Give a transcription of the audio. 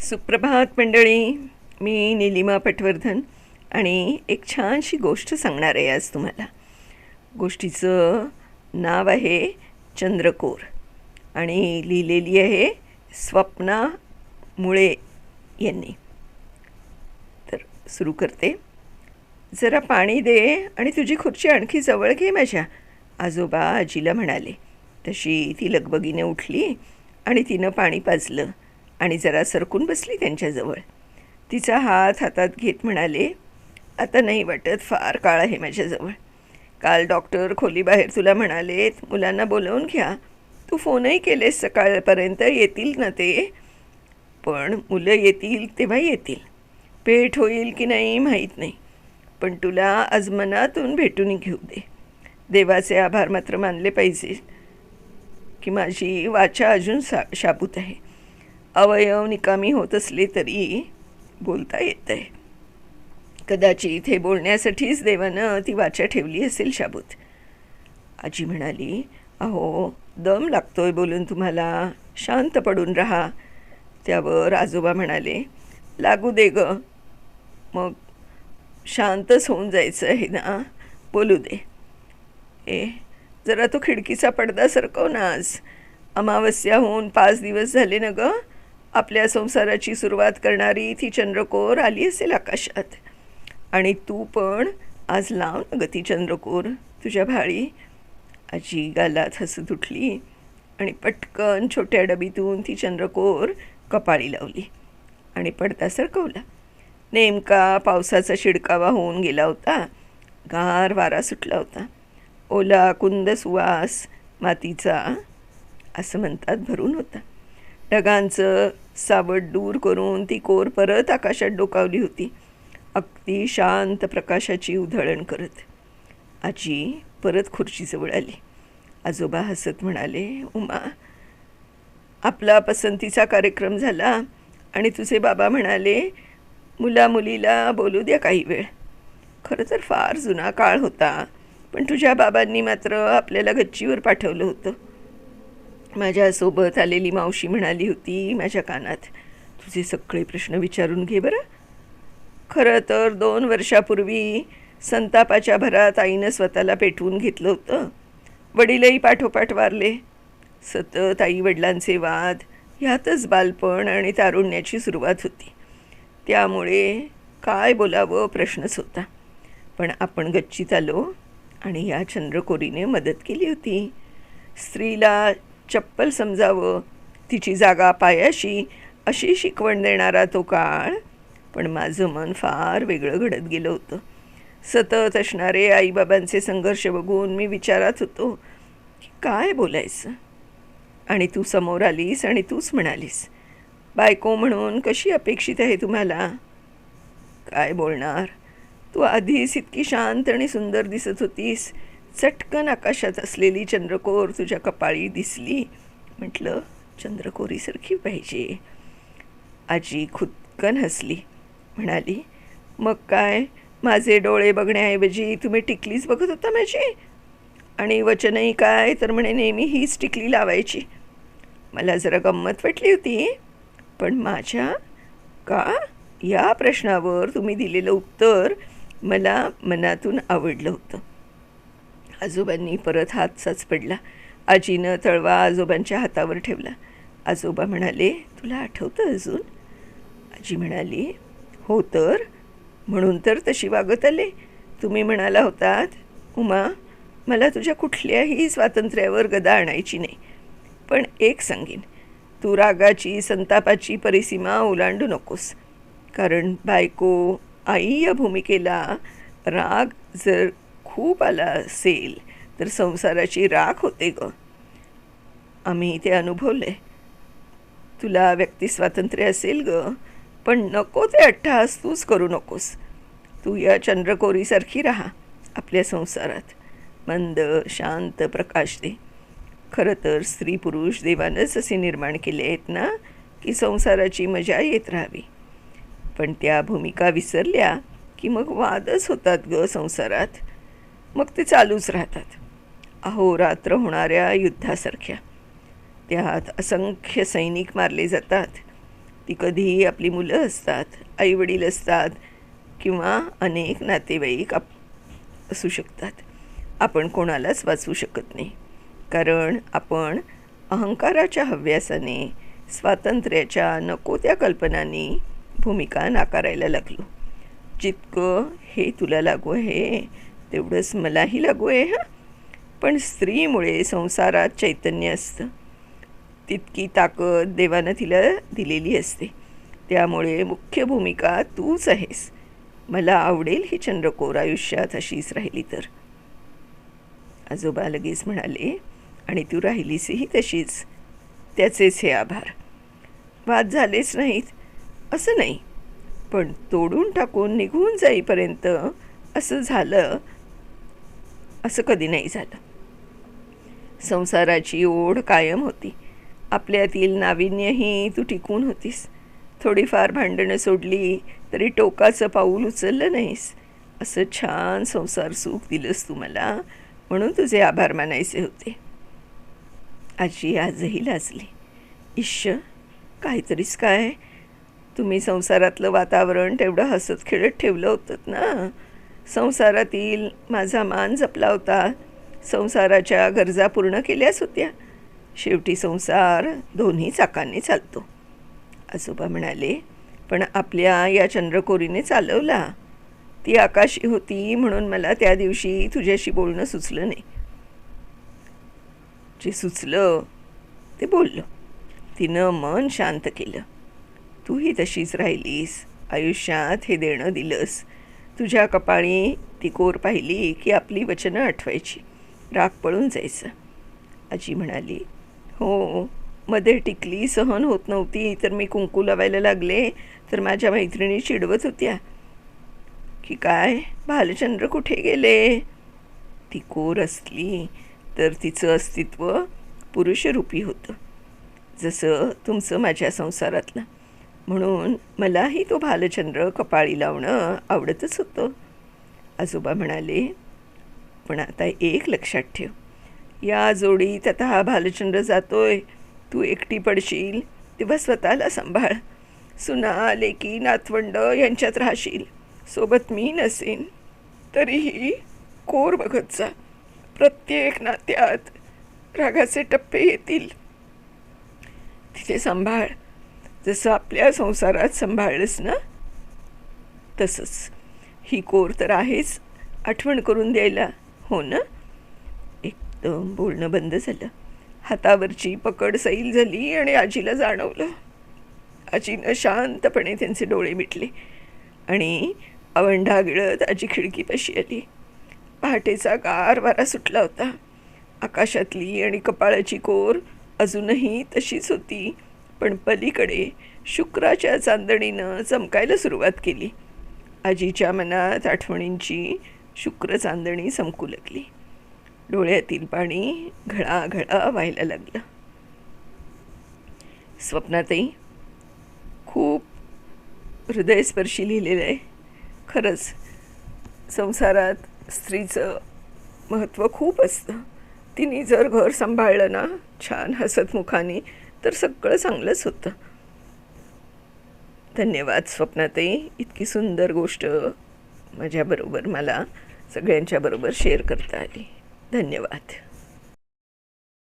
सुप्रभात मंडळी. मी निलिमा पटवर्धन आणि एक छानशी गोष्ट सांगणार आहे आज तुम्हाला. गोष्टीचं नाव आहे चंद्रकोर आणि लिहिलेली आहे स्वप्ना मुळे यांनी. तर सुरू करते. जरा पाणी दे आणि तुझी खुर्ची आणखी जवळ घे माझ्या आजोबा आजीला म्हणाले. तशी ती लगबगीने उठली आणि तिनं पाणी पाजलं. आणि जरा सरकून बसली त्यांच्याजवळ. तिचा हात हातात घेत म्हणाले आता नाही वाटत फार काळ आहे माझ्याजवळ. काल डॉक्टर खोलीबाहेर तुला म्हणालेत मुलांना बोलवून घ्या. तू फोनही केलेस सकाळपर्यंत येतील ना ते? पण मुलं येतील तेव्हा येतील. भेट होईल की नाही माहीत नाही. पण तुला आज मनातून भेटून घेऊ दे. देवाचे आभार मात्र मानले पाहिजे की माझी वाचा अजून सा शाबूत आहे. अवयव निकामी होत असले तरी बोलता येत आहे कदाचित हे बोलण्यासाठीच देवानं ती वाचा ठेवली असेल शाबूत. आजी म्हणाली अहो दम लागतोय बोलून तुम्हाला. शांत पडून राहा. त्यावर आजोबा म्हणाले लागू दे ग. मग शांतच होऊन जायचं आहे ना? बोलू दे. ए जरा तो खिडकीचा पडदा सरकव ना आज. अमावस्या होऊन पाच दिवस झाले ना गं? आपल्या संसाराची सुरुवात करणारी ती चंद्रकोर आली असेल आकाशात. आणि तू पण आज लाव ना ग ती चंद्रकोर तुझ्या भाळी. आजी गालात हसत उठली आणि पटकन छोट्या डबीतून ती चंद्रकोर कपाळी लावली आणि पडदा सरकवला. नेमका पावसाचा शिडकावा होऊन गेला होता. गार वारा सुटला होता. ओला कुंद सुवास मातीचा असं म्हणतात भरून होता. ढगांचं सावट दूर करून ती कोर परत आकाशात डोकावली होती. अगदी शांत प्रकाशाची उधळण करत. आजी परत खुर्चीजवळ आली. आजोबा हसत म्हणाले उमा आपला पसंतीचा कार्यक्रम झाला आणि तुझे बाबा म्हणाले मुला मुलीला बोलू द्या काही वेळ. खरं तर फार जुना काळ होता पण तुझ्या बाबांनी मात्र आपल्याला गच्चीवर पाठवलं होतं. माझ्यासोबत आलेली मावशी म्हणाली होती माझ्या कानात तुझे सगळे प्रश्न विचारून घे बरं. खरं तर दोन वर्षापूर्वी संतापाच्या भरात आईनं स्वतःला पेटवून घेतलं होतं. वडीलही पाठोपाठ वारले. सतत आई वडिलांचे वाद ह्यातच बालपण आणि तारुण्याची सुरुवात होती. त्यामुळे काय बोलावं प्रश्नच होता. पण आपण गच्चीत आलो आणि या चंद्रकोरीने मदत केली होती. स्त्रीला चप्पल समजावं तिची जागा पायाशी अशी शिकवण देणारा तो काळ पण माझं मन फार वेगळं घडत गेलं होतं. सतत असणारे आईबाबांचे संघर्ष बघून मी विचारात होतो की काय बोलायचं? आणि तू समोर आलीस आणि तूच म्हणालीस बायको म्हणून कशी अपेक्षित आहे तुम्हाला? काय बोलणार? तू आधीच इतकी शांत आणि सुंदर दिसत होतीस. चटकन आकाशात असलेली चंद्रकोर तुझ्या कपाळी दिसली. म्हटलं चंद्रकोरीसारखी पाहिजे. आजी खुदकन हसली. म्हणाली मग काय? माझे डोळे बघण्याऐवजी तुम्ही टिकलीच बघत होता माझी? आणि वचनही काय? तर म्हणे नेहमी हीच टिकली लावायची. मला जरा गंमत वाटली होती. पण माझ्या? का? या प्रश्नावर तुम्ही दिलेलं उत्तर मला मनातून आवडलं होतं. आजोबांनी परत हात साच पडला आजीनं तळवा आजोबांच्या हातावर ठेवला. आजोबा म्हणाले तुला आठवतं अजून? आजी म्हणाली हो तर. म्हणून तर तशी वागत आले. तुम्ही म्हणाला होतात उमा मला तुझ्या कुठल्याही स्वातंत्र्यावर गदा आणायची नाही. पण एक सांगेन तू रागाची संतापाची परिसीमा ओलांडू नकोस. कारण बायको आई या भूमिकेला राग जर खूप आला असेल तर संसाराची राख होते ग. आम्ही ते अनुभवले. तुला व्यक्तिस्वातंत्र्य असेल ग पण नको ते अठ्ठास तूच करू नकोस. तू या चंद्रकोरीसारखी राहा आपल्या संसारात. मंद शांत प्रकाश दे. खरं तर स्त्री पुरुष देवानंच असे निर्माण केले आहेत ना की संसाराची मजा येत राहावी. पण त्या भूमिका विसरल्या की मग वादच होतात ग संसारात. मग ते चालूच राहतात. अहोरात्र होणाऱ्या युद्धासारख्या. त्यात असंख्य सैनिक मारले जातात. ती कधीही आपली मुलं असतात आईवडील असतात किंवा अनेक नातेवाईक आप असू शकतात. आपण कोणालाच वाचवू शकत नाही. कारण आपण अहंकाराच्या हव्यासाने स्वातंत्र्याच्या नको त्या कल्पनांनी भूमिका नाकारायला लागलो. जितकं हे तुला लागू आहे तेवढंच मलाही लागू आहे हां. पण स्त्रीमुळे संसारात चैतन्य असतं. तितकी ताकद देवानं तिला दिलेली असते. त्यामुळे मुख्य भूमिका तूच आहेस. मला आवडेल ही चंद्रकोर आयुष्यात अशीच राहिली तर. आजोबा लगेच म्हणाले आणि तू राहिलीसही तशीच. त्याचेच हे आभार. वाद झालेच नाहीत. असं नाही. पण तोडून टाकून निघून जाईपर्यंत असं झालं असं कधी नाही झालं. संसाराची ओढ कायम होती. आपल्यातील नाविन्यही तू टिकून होतीस. थोडीफार भांडणं सोडली तरी टोकाचं पाऊल उचललं नाहीस. असं छान संसार सुख दिलंस तू मला म्हणून तुझे आभार मानायचे होते. आजी आजही लाजली. इश्य काहीतरीच काय? तुम्ही संसारातलं वातावरण तेवढं हसत खेळत ठेवलं होतं ना? संसारातील माझा मान जपला होता. संसाराच्या गरजा पूर्ण केल्याच होत्या. शेवटी संसार दोन्ही चाकांनी चालतो. आजोबा म्हणाले पण आपल्या या चंद्रकोरीने चालवला. ती आकाशी होती म्हणून मला त्या दिवशी तुझ्याशी बोलणं सुचलं नाही. जे सुचलं ते बोललं. तिनं मन शांत केलं. तूही तशीच राहिलीस. आयुष्यात हे देणं दिलंस. तुझ्या कपाळी ती कोर पाहिली की आपली वचनं आठवायची. राग पळून जायचं. आजी म्हणाली हो मध्ये टिकली सहन होत नव्हती तर मी कुंकू लावायला लागले तर माझ्या मैत्रिणी चिडवत होत्या. की काय? भालचंद्र कुठे गेले? ती कोर असली तर तिचं अस्तित्व पुरुषरूपी होतं. जसं तुमचं माझ्या संसारातलं. म्हणून मलाही तो भालचंद्र कपाळी लावणं आवडतच होतं. आजोबा म्हणाले पण आता एक लक्षात ठेव. या जोडीत आता हा भालचंद्र जातोय. तू एकटी पडशील तेव्हा स्वतःला सांभाळ. सुना लेकी नातवंड यांच्यात राहशील. सोबत मी नसेन तरीही कोर बघत जा. प्रत्येक नात्यात रागाचे टप्पे येतील. तिथे सांभाळ. जसं आपल्या संसारात सांभाळलंस ना तसंच ही कोर तर आहेच आठवण करून द्यायला हो ना? एकदम बोलणं बंद झालं. हातावरची पकड सैल झाली आणि आजीला जाणवलं. आजीनं शांतपणे त्यांचे डोळे मिटले आणि अवंढा गिळत आजी खिडकीपाशी आली. पहाटेचा गार वारा सुटला होता. आकाशातली आणि कपाळाची कोर अजूनही तशीच होती. पण पलीकडे शुक्राच्या चांदणीनं चमकायला सुरुवात केली. आजीच्या मनात आठवणींची शुक्र चांदणी चमकू लागली. डोळ्यातील पाणी घळाघळा व्हायला लागलं. स्वप्नातही खूप हृदयस्पर्शी लिहिलेलं आहे. खरंच संसारात स्त्रीचं महत्त्व खूप असतं. तिने जर घर सांभाळलं ना छान हसतमुखाने तर सगळं चांगलंच होतं. धन्यवाद स्वप्नातही इतकी सुंदर गोष्ट माझ्याबरोबर मला सगळ्यांच्याबरोबर शेअर करता आली. धन्यवाद.